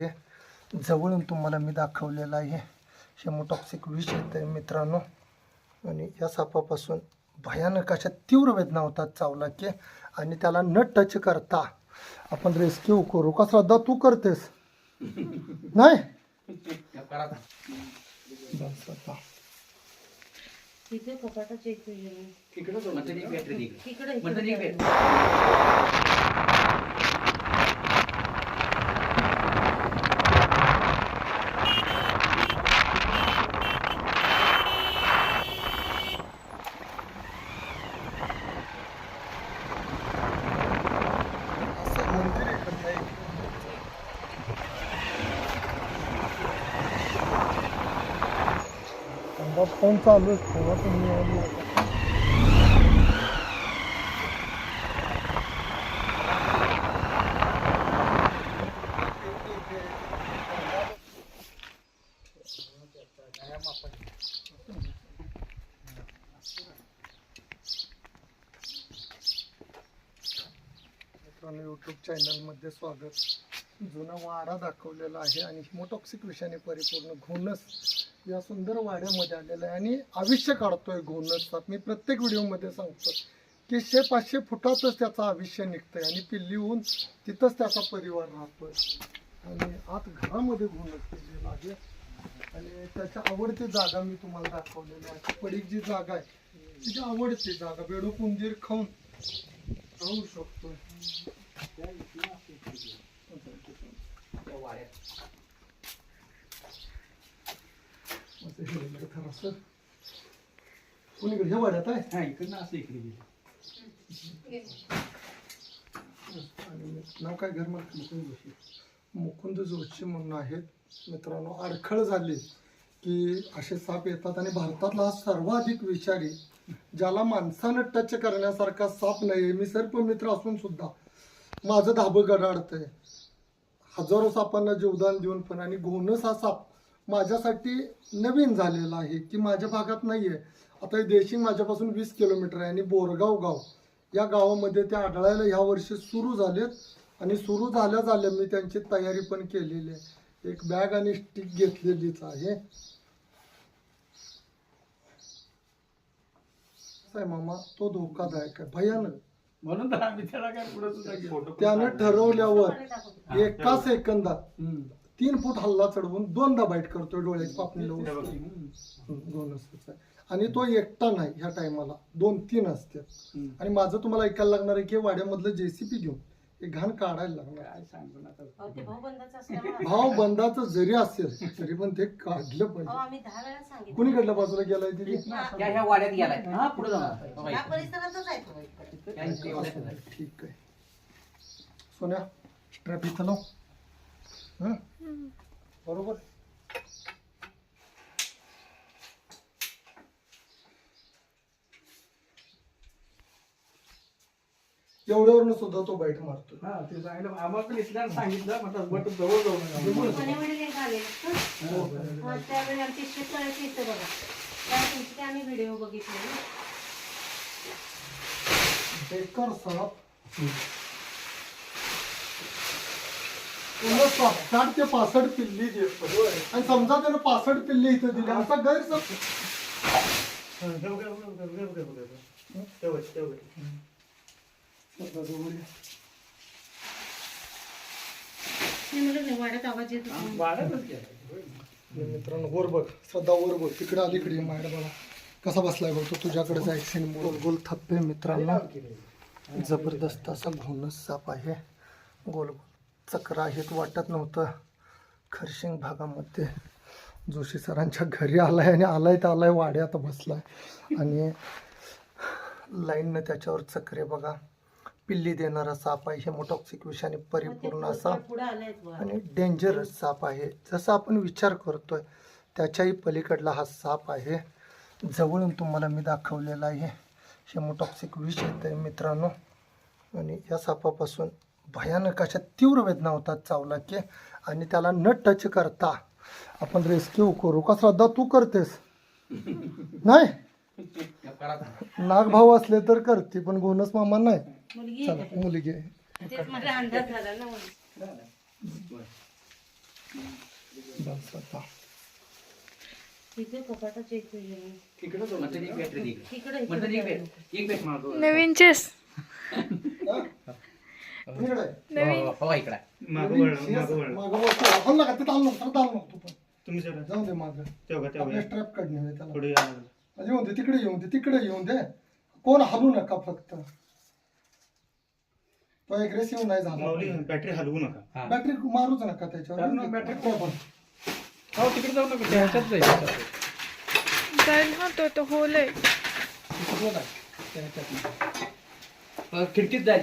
जवळून तुम्हाला मी दाखवलेलं आहे. हेमोटॉक्सिक विष येत आहे मित्रांनो. आणि या सापापासून भयानक अशा तीव्र वेदना होतात चावला की आणि त्याला न टच करता आपण रेस्क्यू करू. का श्रद्धा तू करतेस? नाही? बरं, श्रद्धा. तिथे कपाटा चेक केली मटन एक बॅटरी दे. तिकडे मटन एक इकडे बॅटरी. असं मंदिर आहे का ते? समजा फोन चालू आहे तेव्हा तुम्ही आले होता. मित्रांनो यूट्यूब चॅनलमध्ये स्वागत जुना वाडा दाखवलेला आहे आणि हिमोटॉक्सिक विषयाने परिपूर्ण घोणस या सुंदर वाड्यामध्ये आलेला आहे. आणि आयुष्य काढतोय घोणसचा मी प्रत्येक व्हिडिओमध्ये सांगतो की शे पाचशे फुटातच त्याचं आयुष्य निघतंय आणि पिल्ली होऊन तिथंच त्याचा परिवार राहतोय. आणि आत घरामध्ये घोणस केलेला आहे. आणि त्याच्या आवडती जागा मी तुम्हाला दाखवलेली आहे. पडीक जी जागा आहे तिची आवडती जागा बेडू कुंजीर खाऊन राहू शकतो त्या वाड्यात. असं कोणीकडे ह्या वाड्यात आहे हा, इकडनं असं इकडे गेले नाव काय घर मला मुकुंद जोशी मुकुंद जोशी म्हणून आहेत मित्रांनो अडखळ झाली की असे साप येतात आणि भारतातला हा सर्वाधिक विषारी ज्याला माणसानं टच करण्यासारखा साप नाही मी सर्प मित्र असून सुद्धा माझं धाबं गडाडतंय हजारो सापांना जीवदान देऊन पण आणि घोणस हा साप माझ्यासाठी नवीन झालेला आहे की माझ्या भागात नाही आहे आता हे देशिंग माझ्यापासून वीस किलोमीटर आहे आणि बोरगाव गाव या गावामध्ये ते आढळायला ह्या वर्षी सुरू झालेत. आणि सुरू झाल्या झाल्या मी त्यांची तयारी पण केलेली आहे. एक बॅग आणि स्टिक घेतलेलीच आहे. कसं आहे मामा तो धोकादायक आहे भयानक. म्हणून तर आम्ही त्याला काय पुढे सुद्धा गेलो. त्यानं ठरवल्यावर एका सेकंदात हम्म. तीन फूट हल्ला चढवून दोनदा बाईट करतोय डोळ्याची पापणी. लावून हम्म. दोन असतात आणि तो एकटा नाही ह्या टायमाला दोन तीन असतात हम्म. आणि माझं तुम्हाला ऐकायला लागणार आहे की वाड्यामधलं जेसीपी घेऊन हे घाण काढायला लागणार. काय सांगू नका. ते असल्यामुळे भाव बंदाचं जरी असेल तरी पण ते काढलं अहो, पाहिजे आम्ही दहा वेळा सांगितलं. कुणीकडल्या बाजूला गेलाय तिथे? या ह्या वाड्यात गेलाय. हा पुढे या जाणार परिसरातच आहे तो. ठीक आहे. सोन्या स्ट्रॅप इथं लाव. हं? बरोबर? एवढ्यावरून सुद्धा तो बाईट मारतो हा, ते सांगितलं. आम्हाला पण इथल्यानं सांगितलं म्हटलं बट जवळ जाऊ नका कोणी वडील एक आले हा, त्यावेळी आमची शेतकऱ्याची इथं बघा. त्या तुमचे ते आम्ही व्हिडिओ बघितले ना. बेकार साप पूर्ण साप साठ ते पासष्ट पिल्ली देतो आणि समजा त्यानं पासष्ट पिल्ली इथं दिली. आमचा गैरसमज. वाड्यातच गेलाय. मित्रांनो वर बघ श्रद्धा वर बघ. तिकडे अलीकडे मायड बघा. कसा बसलाय बघ तो तुझ्याकडे जायचं गोल गोल थप्पे मित्रांनो. जबरदस्त असा घोणस साप आहे. गोल गोल. चक्र आहेत वाटत नव्हतं. खरशिंग भागामध्ये जोशी सरांच्या घरी आलाय आणि आलाय तर आलाय वाड्यात बसलाय. आणि लाईननं त्याच्यावर चक्रे बघा. पिल्ली देणारा साप आहे. हेमोटॉक्सिक विषाने परिपूर्ण असा. आणि डेंजरस साप आहे. जसं आपण विचार करतोय त्याच्याही पलीकडला हा साप आहे. जवळून तुम्हाला मी दाखवलेला आहे. हेमोटॉक्सिक विष येत आहे मित्रांनो. आणि या सापापासून भयानक अशा तीव्र वेदना होतात चावला की आणि त्याला न टच करता आपण रेस्क्यू करू. का श्रद्धा तू करतेस? नाही? नागभाऊ असले तर करते पण गोनस मामा नाही. मुलगी आहे चला मुलगी आहे का? तेच माझा अंदाज झाला ना मला. बस आता तिथे कपाटा चेक केलं इकडं जाऊ. मटन एक बॅटरी दे इकडे. तिकडे मटन एक इकडे बॅट एक बॅट मागव नवीन चेस हा? इकडे आहे. नवीन हो, हो इकडे मागं वळलं, मागं वळलं. मागं वळतो. आपण नका तिथं आलो नव्हतं आलो नव्हतो पण तुम्ही जरा जाऊ दे मागं तेव्हा आपल्या तेव्हा स्ट्रॅप काढणे होय त्याला पुढे या लागलं. येऊन दे तिकडे येऊन दे तिकडे येऊन दे कोण हलू नका फक्त तो अग्रेसिव्ह नाही माऊली झाला बॅटरी हलवू नका. हा. बॅटरी मारूच नका त्याच्यावर. कारण मग battery हो, तिकडे जाऊ नका. त्या ह्याच्यात जाईल. ह्याच्यात. जाईल हा तो तो होल आहे. तिकडं. त्या ह्याच्यात. अ, खिडकीत जाय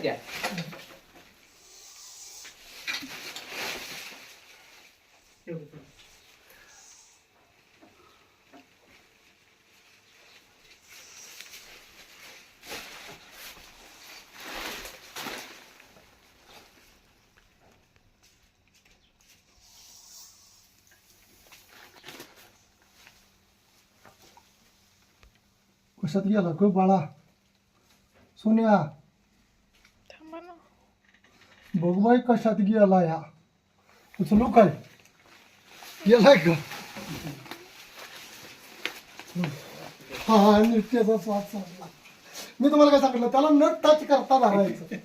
कशात गेला ग बाळा? सोन्या. थांबा ना. बघ बाई कशात गेला या. उचलू काय? गेलाय का? हा नृत्याचा स्वाद चालला मी तुम्हाला काय सांगितलं? त्याला न टच करता धरायचं.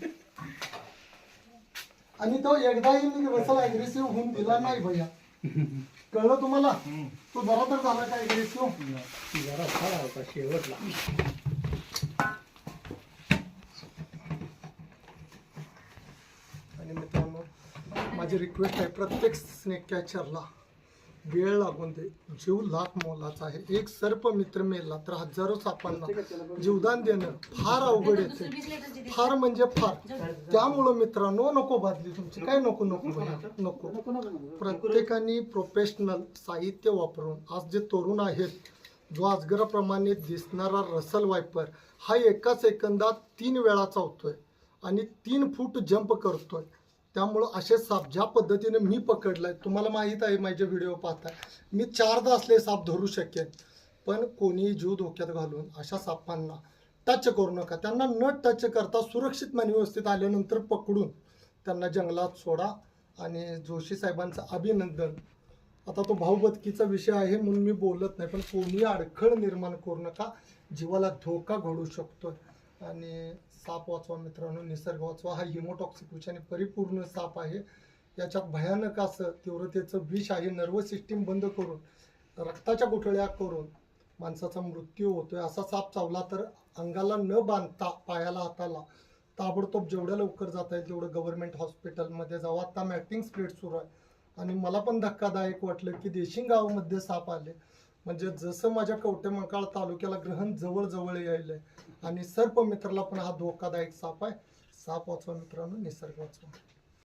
आणि तो एकदाही मी बसायला अग्रेसिव्ह होऊन दिला नाही भैया. कळलं तुम्हाला? तो जरा तर झाला का अग्रेसिव्ह जरा फार होता शेवटला. आणि मित्रांनो माझी रिक्वेस्ट आहे प्रत्येक स्नेक कॅचरला वेळ लागून दे. जीव लाख मोलाचा आहे. एक सर्प मित्र मेला तर हजारो सापांना जीवदान देणं फार अवघड येते ती- फार म्हणजे फार. त्यामुळं मित्रांनो नको बादली तुमची. काय नको नको नको प्रत्येकाने प्रोफेशनल साहित्य वापरून आज जे तरुण आहेत जो अजगराप्रमाणे दिसणारा रसल वायपर हा एका सेकंदात तीन वेळा चावतोय आणि तीन फूट जंप करतोय. त्यामुळं असे साप ज्या पद्धतीने मी पकडलाय तुम्हाला माहीत आहे माझे व्हिडिओ पाहताय मी चारदा असले साप धरू शकेन पण कोणीही जीव धोक्यात घालून अशा सापांना टच करू नका. त्यांना न टच करता सुरक्षित मान व्यवस्थित आल्यानंतर पकडून त्यांना जंगलात सोडा आणि जोशी साहेबांचं अभिनंदन. आता तो भाऊबदकीचा विषय आहे म्हणून मी बोलत नाही पण कोणी अडखळ निर्माण करू नका. जीवाला धोका घडू शकतो आणि साप वाचवा मित्रांनो निसर्ग वाचवा हा हिमोटॉक्सिक विषाने परिपूर्ण साप आहे. याच्यात भयानक असं तीव्रतेचं विष आहे. नर्वस सिस्टीम बंद करून रक्ताच्या गुठळ्या करून माणसाचा मृत्यू होतोय. असा साप चावला तर अंगाला न बांधता पायाला हाताला ताबडतोब जेवढ्या लवकर जाता येईल तेवढं गव्हर्नमेंट हॉस्पिटलमध्ये जावं. आता मॅटिंग स्प्रेड सुरू आहे. आणि मला पण धक्कादायक वाटलं की देशिंग गावामध्ये साप आले. म्हणजे जसं माझ्या कवटेमंकाळ तालुक्याला ग्रहण जवळजवळ यायलंय आणि सर्प मित्राला पण हा धोकादायक साप आहे. साप वाचवा मित्रांनो निसर्ग वाचवा.